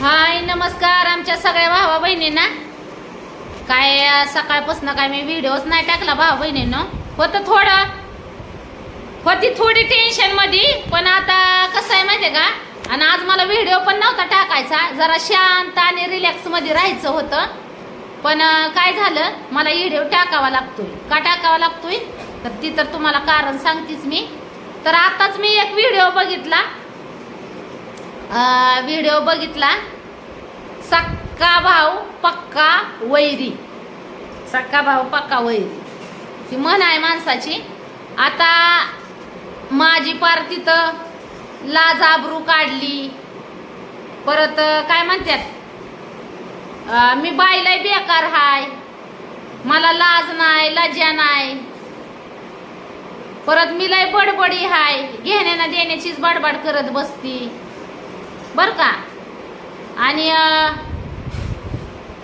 हाय नमस्कार आमच्या सगळ्या भावा बहिणींना. काय सकाळपासून काय मी व्हिडिओच नाही टाकला भावा बहिणीनं. होतं थोडं. होती थोडी टेन्शनमध्ये पण आता कसं आहे माहितीये का? आणि आज मला व्हिडिओ पण नव्हता टाकायचा. जरा शांत आणि रिलॅक्समध्ये राहायचं होतं. पण काय झालं? मला व्हिडिओ टाकावा लागतोय. का टाकावा लागतोय? तर ती तर तुम्हाला कारण सांगतेच मी. तर आताच मी एक व्हिडिओ बघितला. व्हिडिओ बघितला. सक्का भाऊ पक्का वैरी. सक्का भाऊ पक्का वैरी. ती म्हण आहे माणसाची. आता माझी पार तिथं लाजाबरू काढली. परत काय म्हणतात मी बाईलाही बेकार हाय. मला लाज नाही लज्जा नाही. परत मी लय बडबडी हाय. घेण्याना देण्याचीच बडबड करत बसती. बरं का? आणि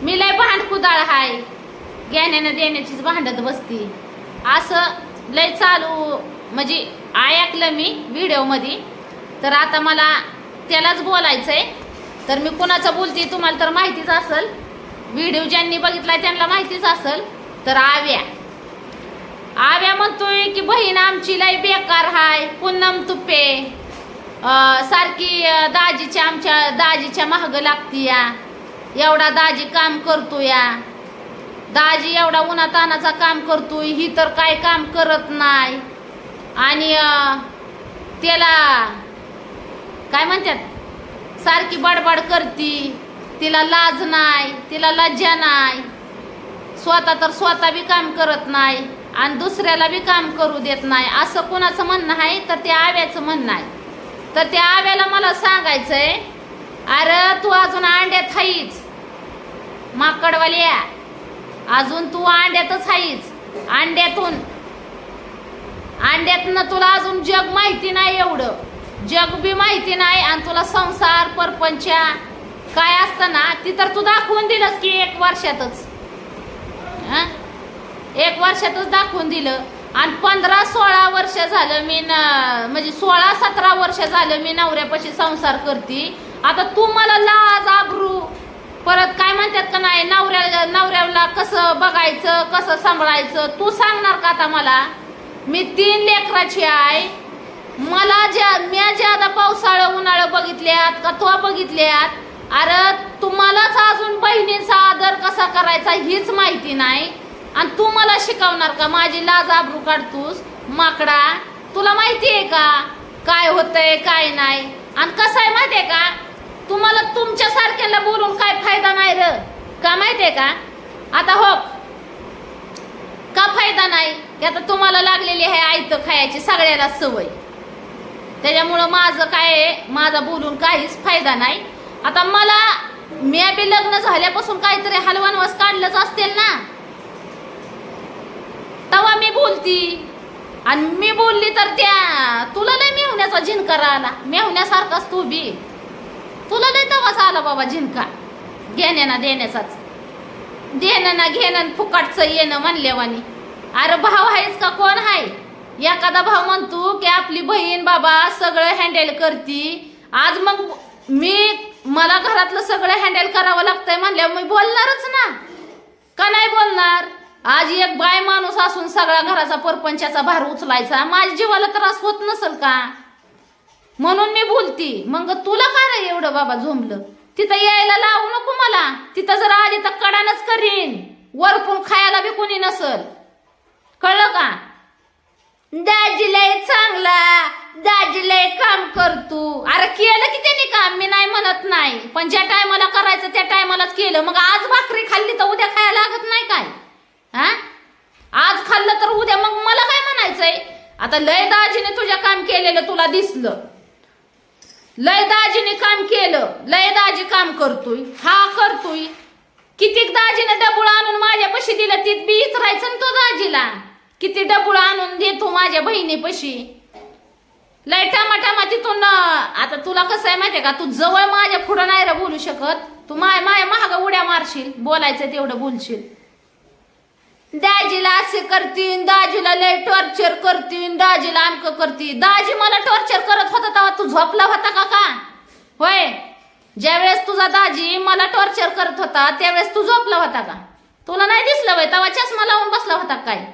मी लय भांड कुदाळ हाय. घेण्यानं देण्याचीच भांडत बसती. असं लय चालू म्हणजे ऐकलं मी व्हिडिओमध्ये. तर आता मला त्यालाच बोलायचंय. तर मी कुणाचं बोलते तुम्हाला तर माहितीच असेल. व्हिडिओ ज्यांनी बघितला त्यांना माहितीच असेल. तर आव्या. आव्या म्हणतोय की बहीण आमची लय बेकार हाय. पूनम तुपे. सारखी दाजीच्या आमच्या दाजीच्या महाग लागती या. एवढा दाजी काम करतो या. दाजी एवढा उन्हातानाचा काम करतोय ही तर काय काम करत नाही. आणि त्याला काय म्हणतात? सारखी बडबड करती. तिला लाज नाही तिला लज्जा नाही. स्वतः तर स्वतः बी काम करत नाही आणि दुसऱ्याला बी काम करू देत नाही. असं कुणाचं म्हणणं आहे? तर ते आव्याचं म्हणणं आहे. तर त्या आव्याला मला सांगायचंय अरे तू अजून अंड्यात हाईच. माकडवाल्या अजून तू अंड्यातच हाईच. अंड्यातून. अंड्यातनं तुला अजून जग माहिती नाही एवढं. जग बी माहिती नाही आणि तुला संसार परपंचा काय असतं ना ती तर तू दाखवून दिलंस की एक वर्षातच. एक वर्षातच दाखवून दिलं. आणि पंधरा सोळा वर्ष झालं मी ना म्हणजे सोळा सतरा वर्ष झालं मी नवऱ्यापाशी संसार करते. आता तू मला लाज आबरू. परत काय म्हणतात का नाही नवऱ्या नवऱ्याला कसं बघायचं कसं सांभाळायचं तू सांगणार का आता मला? मी तीन लेकराची आहे. मला ज्या म्या ज्यादा पावसाळं उन्हाळं बघितल्यात का तो बघितल्यात अरे तुम्हालाच अजून बहिणीचा आदर कसा करायचा हीच माहिती नाही. आणि तू मला शिकवणार का? माझी लाज आबरू काढतोस? माकडा तुला माहिती आहे का? काय होतंय काय नाही. आणि कसं आहे माहितीये का? तुम्हाला तुमच्या सारख्याला बोलून काय फायदा नाही र. का माहितीये का? आता हो. का फायदा नाही? की आता तुम्हाला लागलेली आहे आयतं खायची सगळ्याला सवय. त्याच्यामुळं माझं काय आहे, माझा बोलून काहीच फायदा नाही. आता मला मी बी लग्न झाल्यापासून काहीतरी हलवानवास काढलंच असतील ना? तवा मी बोलती आणि मी बोलली तर त्या तुला लय मेहुण्याचा झिनकार आला मेहुण्यासारखाच तू बी. तुला लय तवाच आला बाबा झिनका घेण्याना देण्याचाच. देणं ना घेणं फुकाटचं येणं म्हणल्यावानी. अरे भाव आहेच का? कोण आहे? एखादा भाव म्हणतो की आपली बहीण बाबा सगळं हँडल करती. आज मग मी मला घरातलं सगळं हँडल करावं लागतंय म्हणल्यावर मी बोलणारच ना. का नाही बोलणार? आज एक बाय माणूस असून सगळ्या घराचा परपंचाचा भार उचलायचा. माझ्या जीवाला त्रास होत नसल का? म्हणून मी बोलती मग तुला काय रे एवढं बाबा झोंबलं? तिथं यायला लावू नको मला. तिथं जर आली तर कडानच करीन. वरपून खायला बी कोणी नसल. कळलं का? दाजीला चांगला. दाजीला काम करतो अरे केलं की त्यांनी काम? मी नाही म्हणत नाही. पण ज्या टायमाला करायचं त्या टायमालाच केलं. मग आज भाकरी खाल्ली तर उद्या खायला लागत नाही काय हा? आज खाल्लं तर उद्या मग मला काय म्हणायचंय? आता लय दाजीने तुझ्या काम केलेलं तुला दिसलं. लय दाजीने काम केलं लय दाजी काम करतोय हा करतोय. कितीक दाजीने डबुळ आणून माझ्यापाशी दिलं तीत बी राहायचं ना तो दाजीला. किती डबुळ आणून देतो माझ्या बहिणीपाशी लय टमाटामा तिथून आता तुला कसं आहे माहितीये का? तू जवळ माझ्या पुढं नाही रे बोलू शकत. तू माय माय महाग उड्या मारशील बोलायचं तेवढं बोलशील. दाजीला असे करतीन दाजीला लय टॉर्चर करतीन दाजीला अमक करती दाजी मला टॉर्चर करत होता तेव्हा तू झोपला होता का का? होय. ज्यावेळेस तुझा दाजी मला टॉर्चर करत होता त्यावेळेस तू झोपला होता का? तुला नाही दिसलं बाई तेव्हा चष्मा लावून बसला होता काय?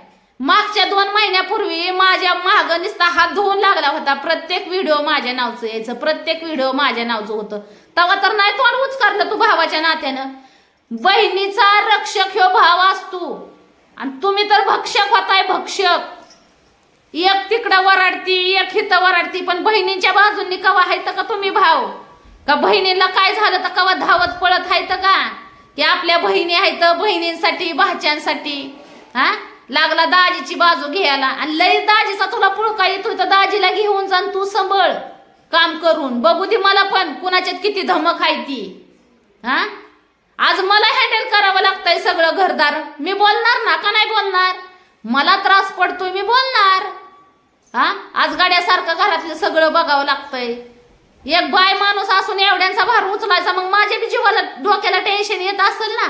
मागच्या दोन महिन्यापूर्वी माझ्या माग निसता हात धुवून लागला होता. प्रत्येक व्हिडिओ माझ्या नावचं यायचं प्रत्येक व्हिडिओ माझ्या नावचं होतं. तेव्हा तर नाही तोंड उचकारलं तू भावाच्या नात्यानं. बहिणीचा रक्षक ह्यो भाव असतो आणि तुम्ही तर भक्षक होताय भक्षक एक तिकडं वराडती एक हिथं वराडती पण बहिणींच्या बाजूंनी कवा आहे का तुम्ही भाव का बहिणीला काय झालं तर कवा धावत पळत आहे का? की आपल्या बहिणी आहेत बहिणींसाठी भाच्यांसाठी हा? लागला दाजीची बाजू घ्यायला. आणि लई दाजीचा तुला पुळका येतोय तर दाजीला घेऊन जा तू संभळ. काम करून. बघू दे मला पण कुणाच्यात किती धमक आहे ती. हा? आज मला हँडल करावं लागतंय सगळं घरदार. मी बोलणार ना का नाही बोलणार? मला त्रास पडतोय मी बोलणार. हा? आज गाड्यासारखं घरातलं सगळं बघावं लागतंय. एक बाय माणूस असून एवढ्यांचा भार उचलायचा मग माझ्या बी जीवाला डोक्याला टेन्शन येत असेल ना?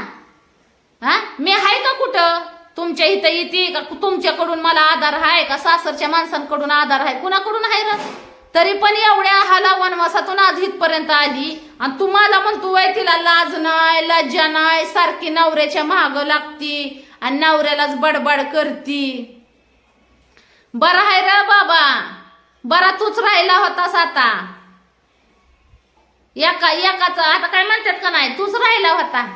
हा? मी आहे का कुठं? तुमच्या इथं येते का? तुमच्याकडून मला आधार आहे का? सासरच्या माणसांकडून आधार आहे? कुणाकडून आहे र? तरी पण एवढ्या हाला वनवासातून आज इथपर्यंत आली. आणि तुम्हाला म्हणतो वय तिला लाज नाही लज्जा नाही सारखी नवऱ्याच्या महाग लागती आणि नवऱ्यालाच बडबड करती. बरं आहे र बाबा. बरा तूच राहिला होतास आता. एका एकाच आता काय म्हणतात का नाही? तूच राहिला होता.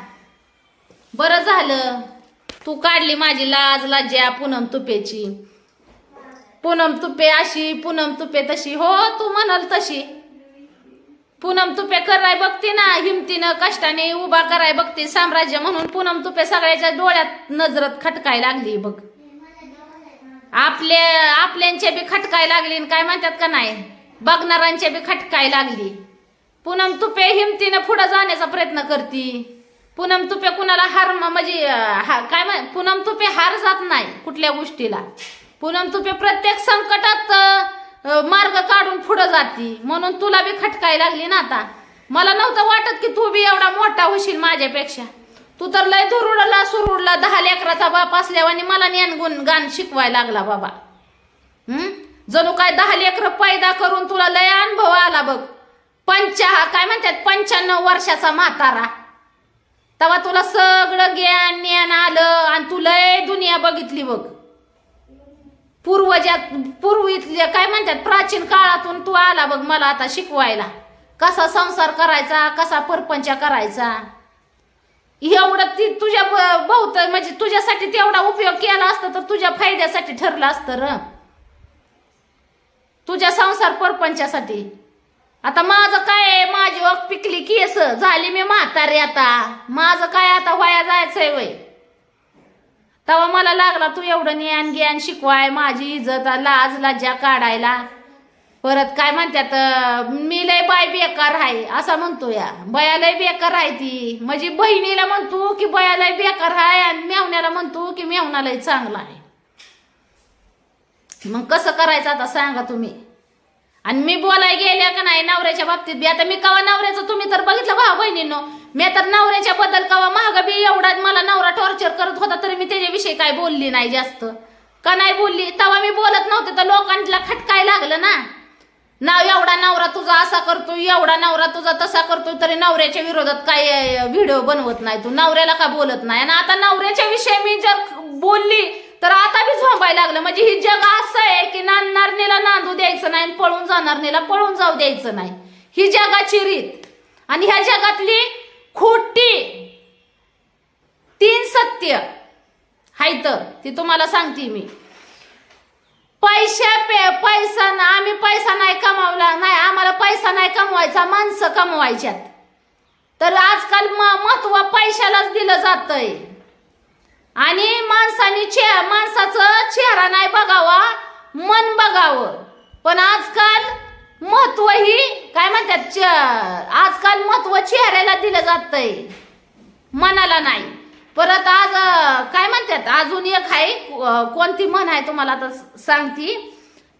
बरं झालं. तू काढली माझी लाज लाज्या पूनम तुपेची. पूनम तुपे अशी पूनम तुपे तशी. हो तू म्हणाल तशी. पूनम तुपे कराय बघते ना हिमतीनं कष्टाने उभा कराय बघते. साम्राज्य म्हणून पूनम तुपे सगळ्याच्या डोळ्यात नजरत खटकाय लागली बघ. आपले आपल्यांच्या बी खटकाय लागली आणि काय म्हणतात का नाही? बघणाऱ्यांच्या बी खटकाय लागली. पूनम तुपे हिमतीनं पुढं जाण्याचा प्रयत्न करती. पूनम तुपे कुणाला हार म्हणजे हा- काय म्हण पूनम तुपे हार जात नाही कुठल्या गोष्टीला. पूनम तुपे प्रत्येक संकटात मार्ग काढून पुढं जाती. म्हणून तुला बी खटकाय लागली ना आता. मला नव्हतं वाटत की तू बी एवढा मोठा होशील माझ्यापेक्षा. तू तर लय दुरुडला सुरुडला दहा लेकराचा बाप असल्यावाने मला ज्ञान गुण गाण शिकवायला लागला बाबा. हम्म? जणू काय दहा लेकर पैदा करून तुला लय अनुभव आला बघ. पंचा काय म्हणतात पंच्याण्णव वर्षाचा म्हातारा. तेव्हा तुला सगळं ज्ञान ज्ञान आलं आणि तू लय दुनिया बघितली बघ. पूर्वजात पूर्वीतल्या काय म्हणतात प्राचीन काळातून तू आला बघ मला आता शिकवायला. कसा संसार करायचा कसा परपंच करायचा? एवढं ती तुझ्या ब- बहुत म्हणजे तुझ्यासाठी तेवढा उपयोग केला असता तर तुझ्या फायद्यासाठी ठरलं असतं र. तुझ्या संसार परपंचासाठी. आता माझं काय माझी ओक पिकली केस झाली मी म्हातारी आता. माझं काय आता वाया जायचंय वय? तेव्हा मला लागला तू एवढं ज्ञान ज्ञान शिकवाय. माझी इज्जत लाज लज्जा काढायला. परत काय म्हणतात मी लय बाय बेकार आहे असा म्हणतो या. बया लय बेकार आहे ती. माझी बहिणीला म्हणतो की बया लय बेकार आहे आणि मेवण्याला म्हणतो की मेवणा लय चांगला आहे. मग कसं करायचं आता सांगा तुम्ही. आणि मी बोलाय गेल्या का नाही नवऱ्याच्या बाबतीत बी? आता मी कवा नवऱ्याचं तुम्ही तर बघितलं भाऊ बहिणींनो? मी तर नवऱ्याच्या बद्दल कवा महाग बी एवढा मला नवरा टॉर्चर करत होता तरी मी त्याच्याविषयी काय बोलली नाही जास्त. का नाही बोलली? तेव्हा मी बोलत नव्हते तर लोकांना खटकाय लागलं ना. ना एवढा नवरा तुझा असा करतो एवढा नवरा तुझा तसा करतो तरी नवऱ्याच्या विरोधात काय व्हिडिओ बनवत नाही तू. नवऱ्याला का बोलत नाही? आणि आता नवऱ्याच्या विषयी मी जर बोलली तर आता बी झोंबायला लागलं. म्हणजे ही जग असं आहे की नांदणारणीला नांदू द्यायचं नाही आणि पळून जाणारणीला पळून जाऊ द्यायचं नाही. ही जगाची रीत. आणि ह्या जगातली खोटी तीन सत्य हाय तर ती तुम्हाला सांगते मी. पैशा पे पैसा ना आम्ही पैसा नाही कमावला नाही आम्हाला पैसा नाही कमवायचा माणसं कमवायच्यात. तर आजकाल म- महत्त्व पैशालाच दिलं जातंय. आणि माणसाने चे माणसाचं चेहरा नाही बघावा मन बघावं. पण आजकाल महत्त्व ही काय म्हणतात आजकाल महत्त्व चेहऱ्याला दिलं जातंय. मनाला नाही. परत आज काय म्हणतात अजून एक आहे कोणती म्हण आहे तुम्हाला आता स- सांगती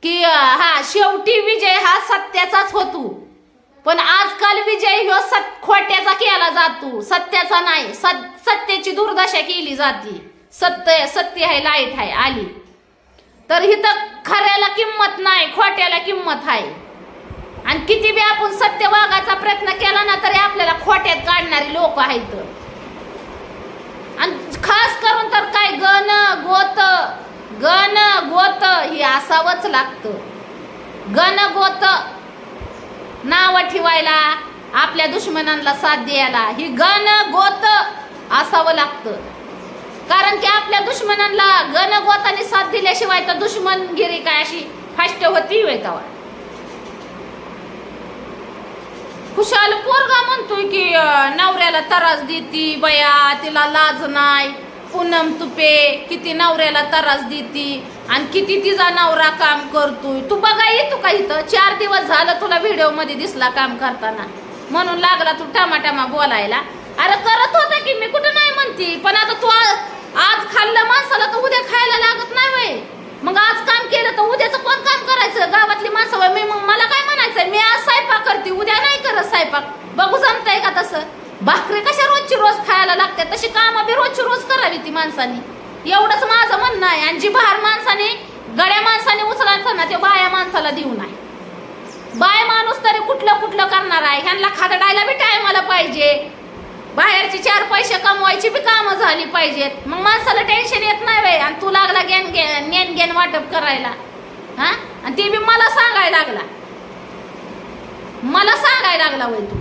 की हा शेवटी विजय हा सत्याचाच होतो. पण आजकाल विजय ह्यो सत खोट्याचा केला जातो. सत्याचा नाही सत सत्याची दुर्दशा केली जाते. सत्य सत्य आहे लाइट आहे आली. तर इथं खऱ्याला किंमत नाही खोट्याला किंमत आहे. आणि किती बी आपण सत्य वागायचा प्रयत्न केला ना तरी आपल्याला खोट्यात काढणारी लोक आहेत. आणि खास करून तर काय गण गोत गण गोत हे असावंच लागतं. गण गोत नाव ठेवायला आपल्या दुश्मनांना साथ द्यायला ही गण गोत असावं लागतं. कारण की आपल्या दुश्मनांना गण गोताने साथ दिल्याशिवाय तर दुश्मनगिरी काय अशी फास्ट होती होय तेव्हा खुशाल पोरगा म्हणतोय की अं, नवऱ्याला त्रास देती बया तिला लाज नाही. पूनम तुपे किती नवऱ्याला त्रास देती आणि किती तिचा नवरा काम करतोय. तू बघा येतो का इथं? चार दिवस झालं तुला व्हिडिओमध्ये दिसला काम करताना. म्हणून लागला तू टमाटामा बोलायला. अरे करत होता की मी कुठं नाही म्हणती. पण आता तू आज आज खाल्लं माणसाला तर उद्या खायला लागत नाही वय. मग आज काम केलं तर उद्याचं कोण काम करायचं? गावातली माणसं मी मग मला काय म्हणायचं मी आज स्वयंपाक करते उद्या नाही करत स्वयंपाक. बघू जमतंय का तसं? भाकरी कशा रोजची रोज खायला लागते तशी कामं बी रोजची रोज करावी ती माणसाने. एवढंच माझं म्हणणं आहे. आणि जी बाहेर माणसाने गड्या माणसाने उचलायचं ना ते बाया माणसाला देऊ नाही बाय माणूस तरी कुठलं कुठलं करणार आहे? ह्यांना खादडायला बी टायमाला पाहिजे. बाहेरची चार पैसे कमवायची बी कामं झाली पाहिजेत. मग माणसाला टेन्शन येत नाही बाई. आणि तू लागला गेन गेन नेन गेन वाटप करायला. हा? आणि ते बी मला सांगायला लागला. मला सांगायला लागला वय तू.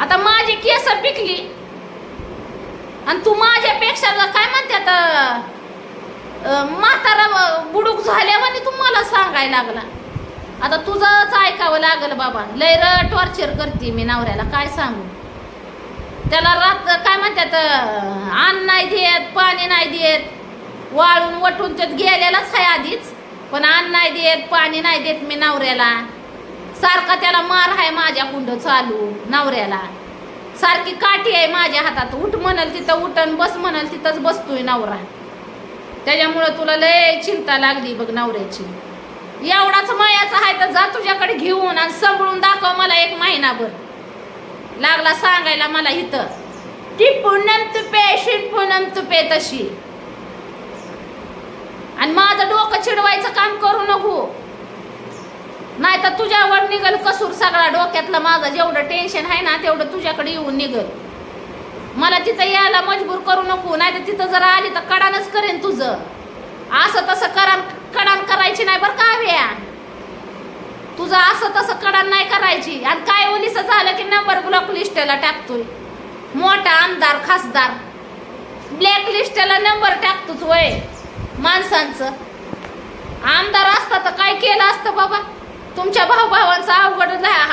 आता माझी केस पिकली. आणि तू माझ्यापेक्षा काय म्हणते आता म्हातारा बुडूक झाल्यावर तू मला सांगायला लागला. आता तुझंच ऐकावं लागलं बाबा. लय र टॉर्चर करते मी नवऱ्याला. काय सांगू? त्याला रात काय म्हणतात अन्न नाही देत पाणी नाही देत. वाळून वटून त्यात गेलेलाच आहे आधीच. पण अन्न नाही देत पाणी नाही देत मी नवऱ्याला. सारखा त्याला मार आहे माझ्या कुंड चालू नवऱ्याला. सारखी काठी आहे माझ्या हातात. उठ म्हणाल तिथं उठन बस म्हणाल तिथंच बसतोय नवरा. त्याच्यामुळं तुला लय चिंता लागली बघ नवऱ्याची. एवढाच मायाचा आहे तर जा तुझ्याकडे घेऊन आणि सांभाळून दाखव मला एक महिनाभर. लागला सांगायला मला इथं. की पुनम तुपे शिन पुनम तुपे तशी. आणि माझं डोकं चिडवायचं काम करू नको. नाही तर तुझ्यावर निघल कसूर सगळा डोक्यातलं माझं. जेवढं टेन्शन आहे ना तेवढं तुझ्याकडे येऊन निघल. मला तिथं यायला मजबूर करू नको. नाही तर तिथं जर आली तर कडानच करेन तुझं. असं तसं करान कडान करायची नाही बरं का हव्या तुझं असं तसं कडान नाही करायची. आणि काय ओलीस झालं की नंबर ब्लॉक लिस्टला टाकतोय. मोठा आमदार खासदार. ब्लॅक लिस्टला नंबर टाकतोच वय. माणसांचं. आमदार असता तर काय केलं असतं बाबा? तुमच्या भाऊ भावांचं अवघड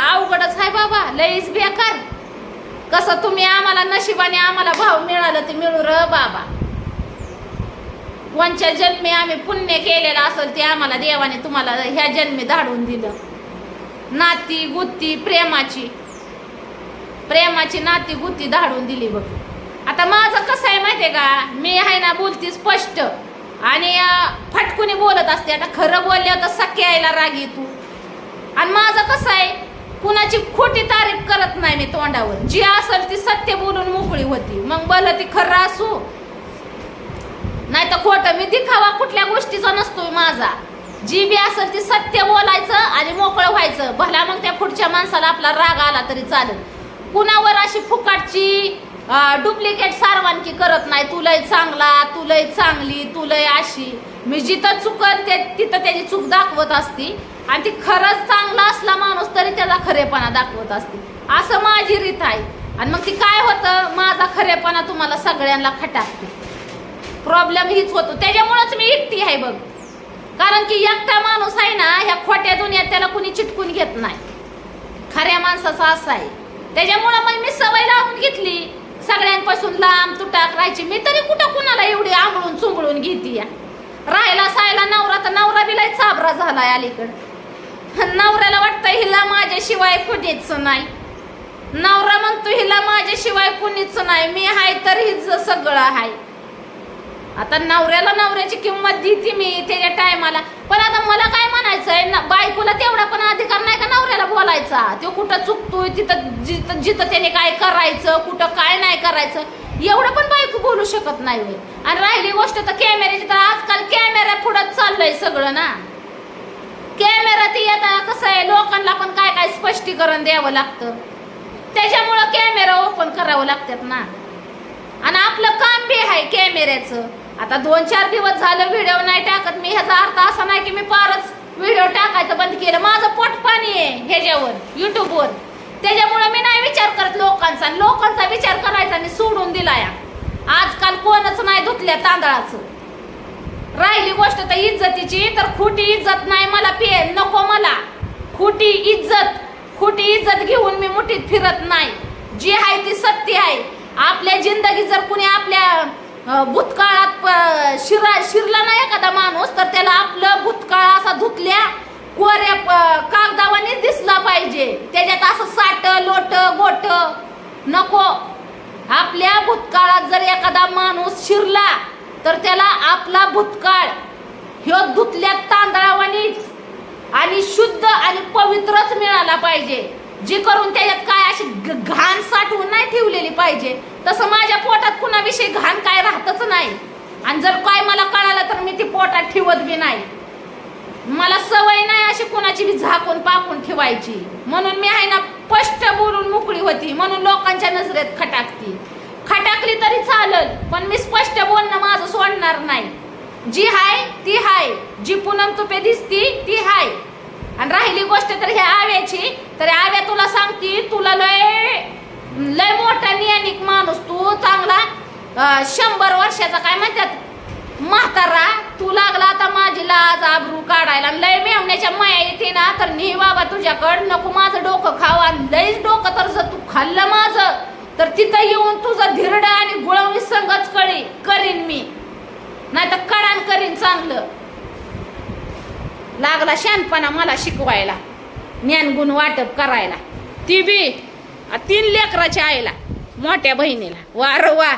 अवघडच आहे बाबा. लईच बेकार. कसं तुम्ही आम्हाला नशिबाने आम्हाला भाव मिळालं ते मिळू र बाबा. कोणच्या जन्मी आम्ही पुण्य केलेलं असेल ते आम्हाला देवाने तुम्हाला ह्या जन्मी धाडून दिलं. नाती गुत्ती प्रेमाची. प्रेमाची नाती गुत्ती धाडून दिली बघ. आता माझं कसं आहे माहितीये का? मी आहे ना बोलती स्पष्ट. आणि फटकुनी बोलत असते. आता खरं बोलल्यावर तर सख्या यायला राग तू आणि माझं कसं आहे? कुणाची खोटी तारीफ करत नाही मी तोंडावर. जी असेल ती सत्य बोलून मोकळी होती. मग भलं ती खरं असू. नाही तर खोटं मी दिखावा कुठल्या गोष्टीचा नसतो माझा. जी बी असेल ती सत्य बोलायचं आणि मोकळं व्हायचं. भला मग त्या पुढच्या माणसाला आपला राग आला तरी चालेल. कुणावर अशी फुकाटची डुप्लिकेट सारवानकी करत नाही तू लय चांगला तू लय चांगली तू लय अशी. मी जिथं चुकत ते तिथं त्याची चूक दाखवत असती. आणि ती खरंच चांगला असला माणूस तरी त्याला खरेपणा दाखवत असते. असं माझी रीत आहे. आणि मग ती काय होतं? माझा खरेपणा तुम्हाला सगळ्यांना खटाकते. प्रॉब्लेम हीच होतो. त्याच्यामुळंच मी एकटी आहे बघ. कारण की एकटा माणूस आहे ना ह्या खोट्या दुनियात त्याला कुणी चिटकून घेत नाही. खऱ्या माणसाचं असं आहे. त्याच्यामुळं मग मी सवय लावून घेतली. सगळ्यांपासून लांब तुटाक राहायची. मी तरी कुठं कुणाला एवढी आंबळून चुंबळून घेते या राहायला सायला नवरा तर नवरा बिलाय चाबरा झालाय अलीकडं. नवऱ्याला वाटतं हिला माझ्याशिवाय कुणीच नाही. नवरा म्हणतो हिला माझ्याशिवाय कुणीच नाही. मी हाय तर हिच सगळं आहे आता नवऱ्याला नवऱ्याची किंमत देते मी त्याच्या टायमाला. पण आता मला काय म्हणायचंय? ना बायकोला तेवढा पण अधिकार नाही का नवऱ्याला बोलायचा? तो कुठं चुकतोय तिथं जिथं जिथं त्याने काय करायचं कुठं काय नाही करायचं एवढं पण बायको बोलू शकत नाही मी. आणि राहिली गोष्ट तर कॅमेऱ्याची तर आजकाल कॅमेरा पुढं चाललंय सगळं ना. कॅमेरा ती आता कसं आहे लोकांना पण काय काय स्पष्टीकरण द्यावं लागतं. त्याच्यामुळं कॅमेरा ओपन करावं लागतात ना. आणि आपलं काम बी आहे कॅमेऱ्याचं. आता दोन चार दिवस झालं व्हिडिओ नाही टाकत. मी ह्याचा अर्थ असा नाही की मी फारच व्हिडिओ टाकायचं बंद केलं. माझं पोट पाणी आहे ह्याच्यावर युट्यूबवर त्याच्यामुळे मी नाही विचार करत लोकांचा. लोकांचा विचार करायचा मी सोडून दिला या. आजकाल कोणच नाही धुतल्या तांदळाचं. राहिली गोष्ट तर इज्जतीची तर खोटी इज्जत नाही मला पे नको मला. खोटी इज्जत खोटी इज्जत घेऊन मी मुठीत फिरत नाही. जी आहे ती सत्य आहे. आपल्या जिंदगी जर कुणी आपल्या भूतकाळात प- शिरा शिरला नाही एखादा माणूस तर त्याला आपलं भूतकाळ असा धुतल्या कोऱ्या कागदावाने दिसला पाहिजे. त्याच्यात असं साट लोट गोट नको. आपल्या भूतकाळात जर एखादा माणूस शिरला तर त्याला आपला भूतकाळ ह्यो धुतल्या तांदळावानीच आणि शुद्ध आणि पवित्रच मिळाला पाहिजे. जे करून त्याच्यात काय अशी घाण साठवून केली पाहिजे. तसं माझ्या पोटात कुणाविषयी घाण काय राहतच नाही. आणि जर काय मला कळालं तर मी ती पोटात ठेवत बी नाही. मला सवय नाही अशी कोणाची बी झाकून पाकून ठेवायची. म्हणून मी आहे ना स्पष्ट बोलून मोकळी होती. म्हणून लोकांच्या नजरेत खटाकती. खटाकली तरी चालल पण मी स्पष्ट बोलणं माझं सोडणार नाही. जी हाय ती हाय. जी पूनम तुपे दिसती ती हाय. आणि राहिली गोष्ट तर ह्या आव्याची. तर आव्या तुला सांगती तुला लय लय मोठा नियानिक माणूस तू चांगला शंभर वर्षाचा काय म्हणतात? म्हातारा तू लागला आता माझी लाज आबरू काढायला. आणि लय मेवण्याच्या माया येते ना तर नी बाबा तुझ्याकडं नको माझं डोकं खावा आणि लयच डोकं तर जर तू खाल्लं माझं तर तिथं येऊन तुझं धिरड आणि गुळवणी संगच कळी करीन मी. नाही तर कडान करीन चांगलं. लागला शानपणा मला शिकवायला ज्ञानगुण वाटप करायला. ती बी तीन लेकराच्या आईला मोठ्या बहिणीला. वा र वा